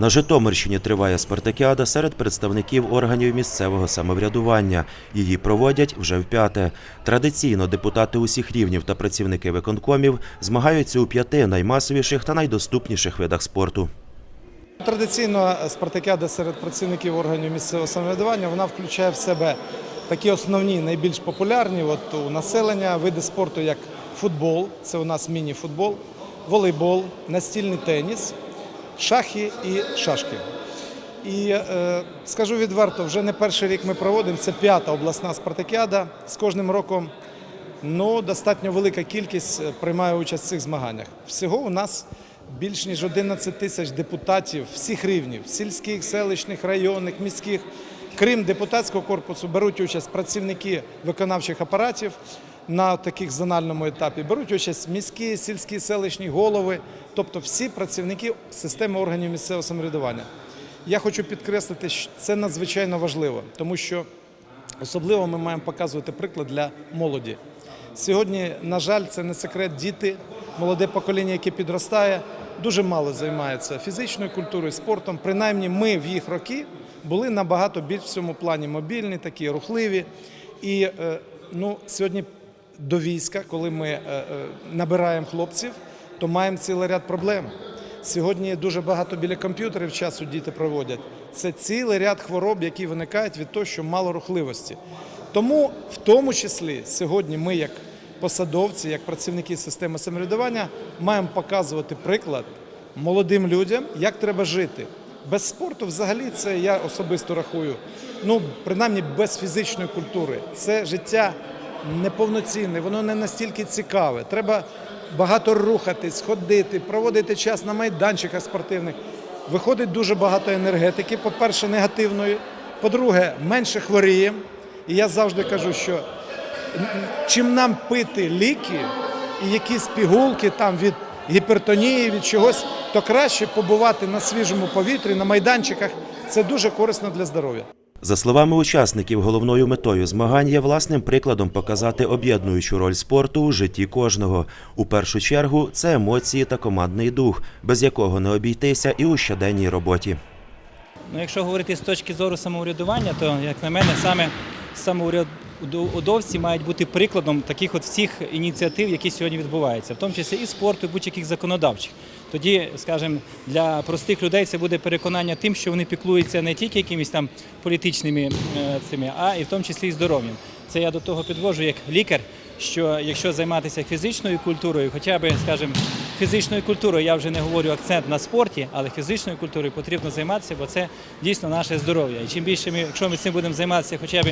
На Житомирщині триває спартакіада серед представників органів місцевого самоврядування. Її проводять вже вп'яте. Традиційно депутати усіх рівнів та працівники виконкомів змагаються у п'яти наймасовіших та найдоступніших видах спорту. Традиційно спартакіада серед працівників органів місцевого самоврядування вона включає в себе такі основні, найбільш популярні от у населення види спорту, як футбол, це у нас міні-футбол, волейбол, настільний теніс, шахи і шашки. І е, скажу відверто, вже не перший рік ми проводимо. Це п'ята обласна спартакіада. З кожним роком ну, достатньо велика кількість е, приймає участь в цих змаганнях. Всього у нас більш ніж 11 тисяч депутатів всіх рівнів сільських, селищних, районних, міських. Крім депутатського корпусу, беруть участь працівники виконавчих апаратів на таких зональному етапі. Беруть участь міські, сільські, селищні голови, тобто всі працівники системи органів місцевого самоврядування. Я хочу підкреслити, що це надзвичайно важливо, тому що особливо ми маємо показувати приклад для молоді. Сьогодні, на жаль, це не секрет. Діти, молоде покоління, яке підростає, дуже мало займається фізичною культурою, спортом. Принаймні, ми в їх роки були набагато більш в цьому плані мобільні, такі рухливі. І е, ну, сьогодні до війська, коли ми е, е, набираємо хлопців, то маємо цілий ряд проблем. Сьогодні дуже багато біля комп'ютерів часу діти проводять. Це цілий ряд хвороб, які виникають від того, що мало рухливості. Тому, в тому числі, сьогодні ми, як посадовці, як працівники системи самоврядування, маємо показувати приклад молодим людям, як треба жити. Без спорту, взагалі, це я особисто рахую. Ну, принаймні без фізичної культури. Це життя неповноцінне, воно не настільки цікаве. Треба багато рухатись, ходити, проводити час на майданчиках спортивних. Виходить дуже багато енергетики. По-перше, негативної. По-друге, менше хворіємо. І я завжди кажу, що чим нам пити ліки і якісь пігулки там від гіпертонії, від чогось, то краще побувати на свіжому повітрі, на майданчиках. Це дуже корисно для здоров'я. За словами учасників, головною метою змагань є власним прикладом показати об'єднуючу роль спорту у житті кожного. У першу чергу це емоції та командний дух, без якого не обійтися і у щоденній роботі. Ну, якщо говорити з точки зору самоврядування, то як на мене, саме самоврядовці мають бути прикладом таких от всіх ініціатив, які сьогодні відбуваються, в тому числі і спорту, і будь-яких законодавчих. Тоді, скажімо, для простих людей це буде переконання тим, що вони піклуються не тільки якимись там політичними е, цими, а і в тому числі і здоров'ям. Це я до того підвожу як лікар, що якщо займатися фізичною культурою, хоча б, скажімо, фізичною культурою, я вже не говорю акцент на спорті, але фізичною культурою потрібно займатися, бо це дійсно наше здоров'я. І чим більше ми, якщо ми цим будемо займатися хоча б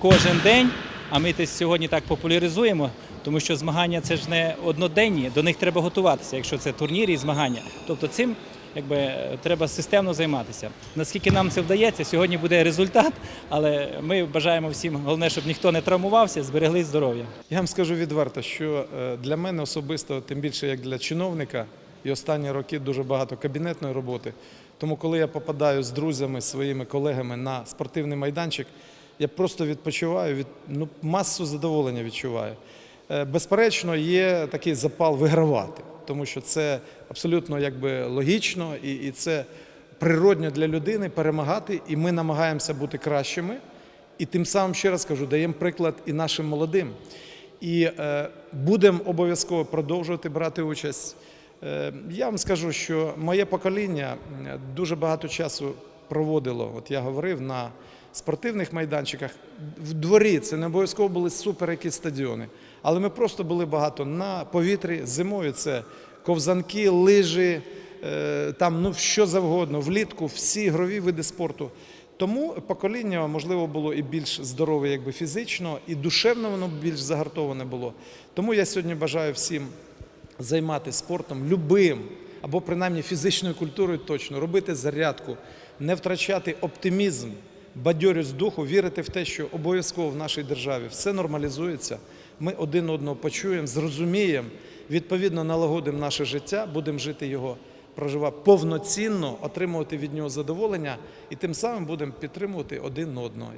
кожен день, а ми це сьогодні так популяризуємо, тому що змагання це ж не одноденні, до них треба готуватися, якщо це турніри і змагання. Тобто цим якби треба системно займатися. Наскільки нам це вдається, сьогодні буде результат, але ми бажаємо всім, головне, щоб ніхто не травмувався, зберегли здоров'я. Я вам скажу відверто, що е, для мене особисто, тим більше як для чиновника, і останні роки дуже багато кабінетної роботи. Тому, коли я попадаю з друзями, своїми колегами на спортивний майданчик, я просто відпочиваю від ну, масу задоволення відчуваю. Е, Безперечно, є такий запал вигравати, тому що це абсолютно якби логічно і, і це природньо для людини перемагати, і ми намагаємося бути кращими. І тим самим, ще раз кажу, даємо приклад і нашим молодим. І е, будемо обов'язково продовжувати брати участь. Е, я вам скажу, що моє покоління дуже багато часу проводило, от я говорив, на спортивних майданчиках. В дворі це не обов'язково були супер якісь стадіони, але ми просто були багато на повітрі. Зимою це ковзанки, лижі, е, там ну що завгодно, влітку, всі ігрові види спорту. Тому покоління, можливо, було і більш здорове, якби фізично, і душевно воно більш загартоване було. Тому я сьогодні бажаю всім займатися спортом любим, або принаймні фізичною культурою точно, робити зарядку, не втрачати оптимізм, бадьорість духу, вірити в те, що обов'язково в нашій державі все нормалізується. Ми один одного почуємо, зрозуміємо, відповідно налагодимо наше життя, будемо жити його проживати повноцінно, отримувати від нього задоволення і тим самим будемо підтримувати один одного.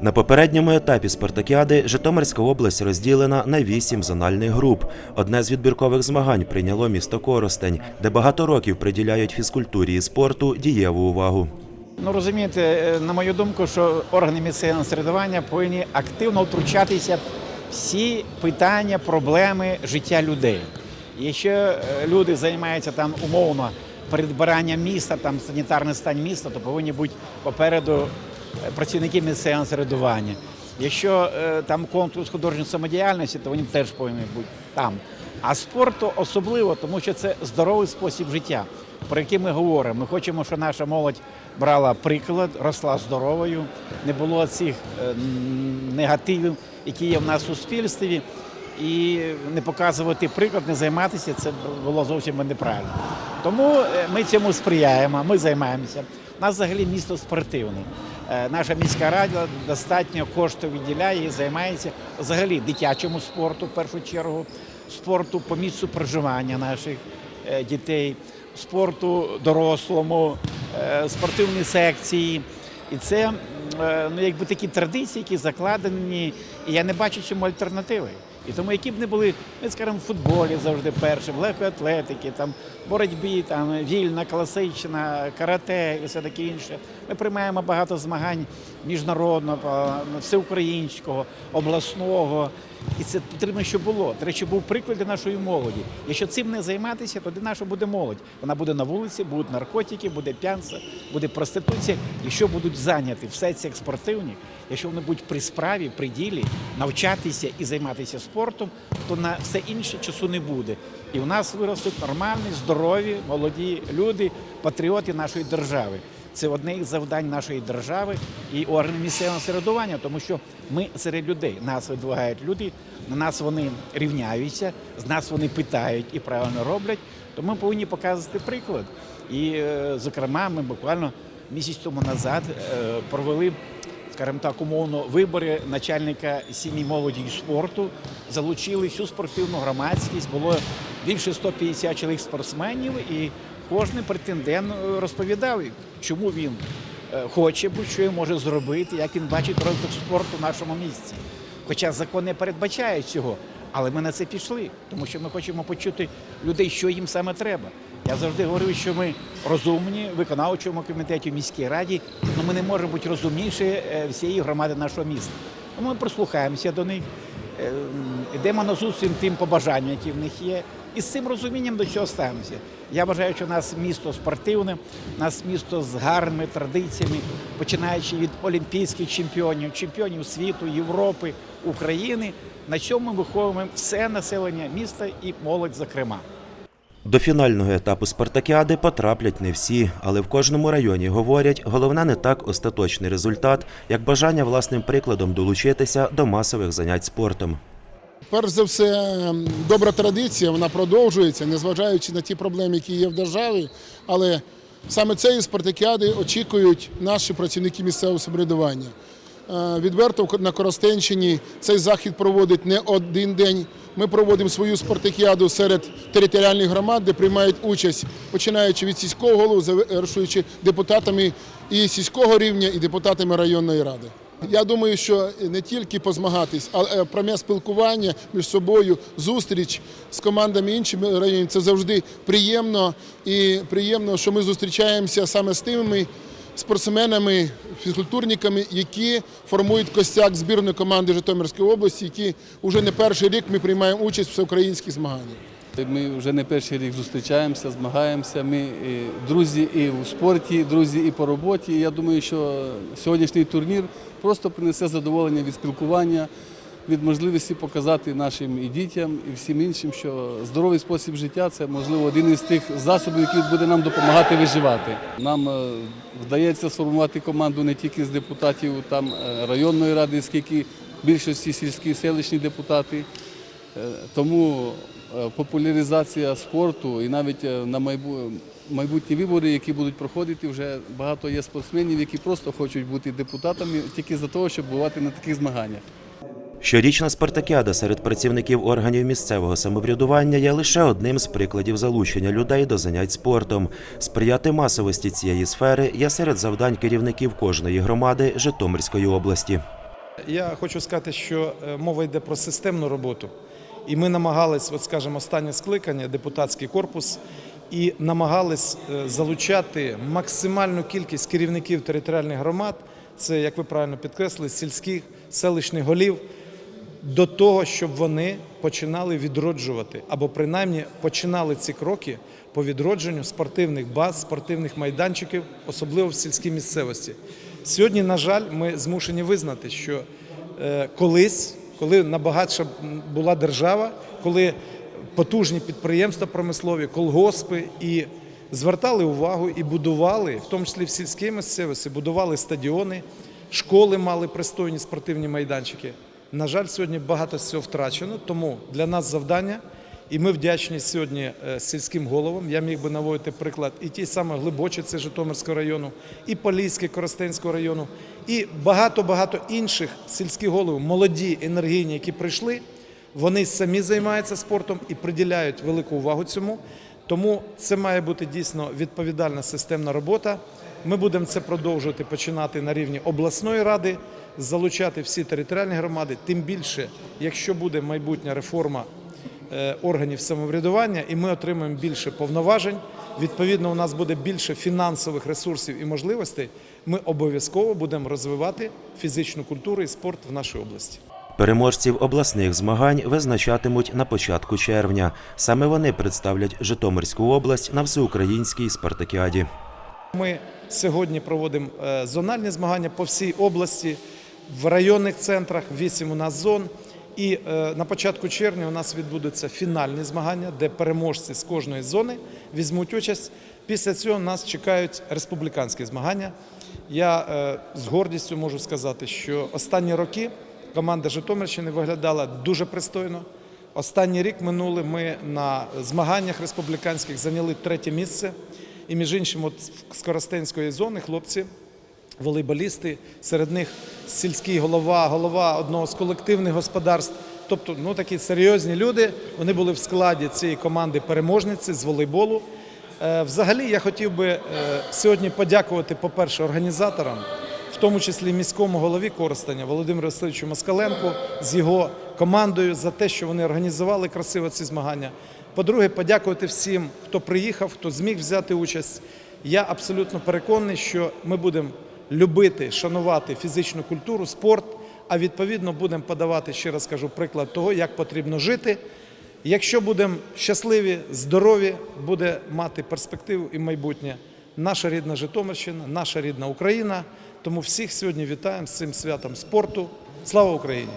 На попередньому етапі спартакіади Житомирська область розділена на вісім зональних груп. Одне з відбіркових змагань прийняло місто Коростень, де багато років приділяють фізкультурі і спорту дієву увагу. Ну розумієте, е, на мою думку, що органи місцевого самоврядування повинні активно втручатися всі питання, проблеми життя людей. Якщо е, люди займаються там умовно передбиранням міста, там санітарний стан міста, то повинні бути попереду е, працівники місцевого самоврядування. Якщо там конкурс художньої самодіяльності, то вони теж повинні бути там. А спорту особливо, тому що це здоровий спосіб життя, про який ми говоримо. Ми хочемо, щоб наша молодь брала приклад, росла здоровою, не було цих е, негативів, які є в нас в суспільстві. І не показувати приклад, не займатися це було зовсім неправильно. Тому е, ми цьому сприяємо, ми займаємося. У нас взагалі місто спортивне. Е, Наша міська рада достатньо коштів виділяє і займається взагалі дитячому спорту, в першу чергу, спорту по місцю проживання наших дітей, спорту дорослому, спортивні секції. І це е, ну, якби такі традиції, які закладені, і я не бачу цьому альтернативи. І тому, які б не були, ми скажімо, в футболі завжди перші, в легкої атлетики, там боротьбі, там вільна, класична, карате і все таке інше. Ми приймаємо багато змагань міжнародного, е, всеукраїнського, обласного. І це потрібно, щоб було. Треба, щоб був приклад для нашої молоді. Якщо цим не займатися, то де наша буде молодь? Вона буде на вулиці, будуть наркотики, буде п'янство, буде проституція. Якщо будуть зайняті в сецях спортивних, якщо вони будуть при справі, при ділі, навчатися і займатися спортом, то на все інше часу не буде. І в нас виростуть нормальні, здорові, молоді люди, патріоти нашої держави. Це одне із завдань нашої держави і органів місцевого середування, тому що ми серед людей. Нас видвигають люди, на нас вони рівняються, з нас вони питають і правильно роблять. Тому ми повинні показувати приклад. І, е, зокрема, ми буквально місяць тому назад е, провели, скажімо так, умовно вибори начальника сім'ї молоді і спорту, залучили всю спортивну громадськість. Було більше 150 чоловік спортсменів, і кожен претендент е, розповідав, чому він е, хоче, будь-що може зробити, як він бачить розвиток спорту в нашому місті. Хоча закон не передбачає цього, але ми на це пішли, тому що ми хочемо почути людей, що їм саме треба. Я завжди говорю, що ми розумні в виконавчому комітеті, в міській раді, але ми не можемо бути розумніші е, всієї громади нашого міста. Тому ми прислухаємося до них, е, йдемо на зустріч тим побажанням, які в них є. І з цим розумінням до цього ставимося. Я вважаю, що у нас місто спортивне, у нас місто з гарними традиціями, починаючи від олімпійських чемпіонів, чемпіонів світу, Європи, України. На цьому ми виховуємо все населення міста і молодь, зокрема. До фінального етапу спартакіади потраплять не всі, але в кожному районі говорять, головне не так остаточний результат, як бажання власним прикладом долучитися до масових занять спортом. Перш за все, ем, добра традиція, вона продовжується, незважаючи на ті проблеми, які є в державі. Але саме цієї спартакіади очікують наші працівники місцевого самоврядування. Е, Відверто на Коростенщині цей захід проводить не один день. Ми проводимо свою спартакіаду серед територіальних громад, де приймають участь, починаючи від сільського голови, завершуючи депутатами і сільського рівня, і депутатами районної ради. Я думаю, що не тільки позмагатись, але пряме спілкування між собою, зустріч з командами іншими районів це завжди приємно і приємно, що ми зустрічаємося саме з тими спортсменами, фізкультурниками, які формують костяк збірної команди Житомирської області, які вже не перший рік ми приймаємо участь в всеукраїнських змаганнях. Ми вже не перший рік зустрічаємося, змагаємося. Ми друзі і в спорті, друзі і по роботі. Я думаю, що сьогоднішній турнір просто принесе задоволення від спілкування, від можливості показати нашим і дітям, і всім іншим, що здоровий спосіб життя це можливо один із тих засобів, який буде нам допомагати виживати. Нам е, вдається сформувати команду не тільки з депутатів там е, районної ради, скільки більшості сільські селищні депутати. Е, Тому популяризація спорту і навіть на майбутні вибори, які будуть проходити, вже багато є спортсменів, які просто хочуть бути депутатами тільки за того, щоб бувати на таких змаганнях. Щорічна спартакіада серед працівників органів місцевого самоврядування є лише одним з прикладів залучення людей до занять спортом. Сприяти масовості цієї сфери є серед завдань керівників кожної громади Житомирської області. я хочу сказати, що е, мова йде про системну роботу. І ми намагались, от скажімо, останнє скликання, депутатський корпус, і намагались е, залучати максимальну кількість керівників територіальних громад. Це, як ви правильно підкреслили, сільських селищних голів до того, щоб вони починали відроджувати або принаймні починали ці кроки по відродженню спортивних баз, спортивних майданчиків, особливо в сільській місцевості. Сьогодні, на жаль, ми змушені визнати, що е, колись, коли набагатша була держава, коли потужні підприємства промислові, колгоспи і звертали увагу і будували, в тому числі в сільській місцевості, будували стадіони, школи мали пристойні спортивні майданчики. На жаль, сьогодні багато з цього втрачено, тому для нас завдання, і ми вдячні сьогодні е, сільським головам. Я міг би наводити приклад і ті саме Глибочиці Житомирського району, і Поліське Коростенського району, і багато-багато інших сільських голів, молоді, енергійні, які прийшли. Вони самі займаються спортом і приділяють велику увагу цьому. Тому це має бути дійсно відповідальна системна робота. Ми будемо це продовжувати починати на рівні обласної ради, залучати всі територіальні громади. Тим більше, якщо буде майбутня реформа е, органів самоврядування, і ми отримаємо більше повноважень. Відповідно, у нас буде більше фінансових ресурсів і можливостей. Ми обов'язково будемо розвивати фізичну культуру і спорт в нашій області. Переможців обласних змагань визначатимуть на початку червня. Саме вони представлять Житомирську область на всеукраїнській спартакіаді. Ми сьогодні проводимо е, зональні змагання по всій області, в районних центрах, вісім у нас зон. І е, на початку червня у нас відбудуться фінальні змагання, де переможці з кожної зони візьмуть участь. Після цього нас чекають республіканські змагання. Я е, з гордістю можу сказати, що останні роки команда Житомирщини виглядала дуже пристойно. Останній рік минулий ми на змаганнях республіканських зайняли третє місце. І між іншим, от з Коростенської зони хлопці, волейболісти, серед них сільський голова, голова одного з колективних господарств. Тобто, ну такі серйозні люди. Вони були в складі цієї команди переможниці з волейболу. Е, Взагалі, я хотів би е, сьогодні подякувати, по-перше, організаторам, в тому числі міському голові Коростеня Володимиру Васильовичу Москаленку з його командою за те, що вони організували красиво ці змагання. По-друге, подякувати всім, хто приїхав, хто зміг взяти участь. Я абсолютно переконаний, що ми будемо любити, шанувати фізичну культуру, спорт, а відповідно будемо подавати, ще раз кажу, приклад того, як потрібно жити. Якщо будемо щасливі, здорові, буде мати перспективу і майбутнє наша рідна Житомирщина, наша рідна Україна. Тому всіх сьогодні вітаємо з цим святом спорту. Слава Україні!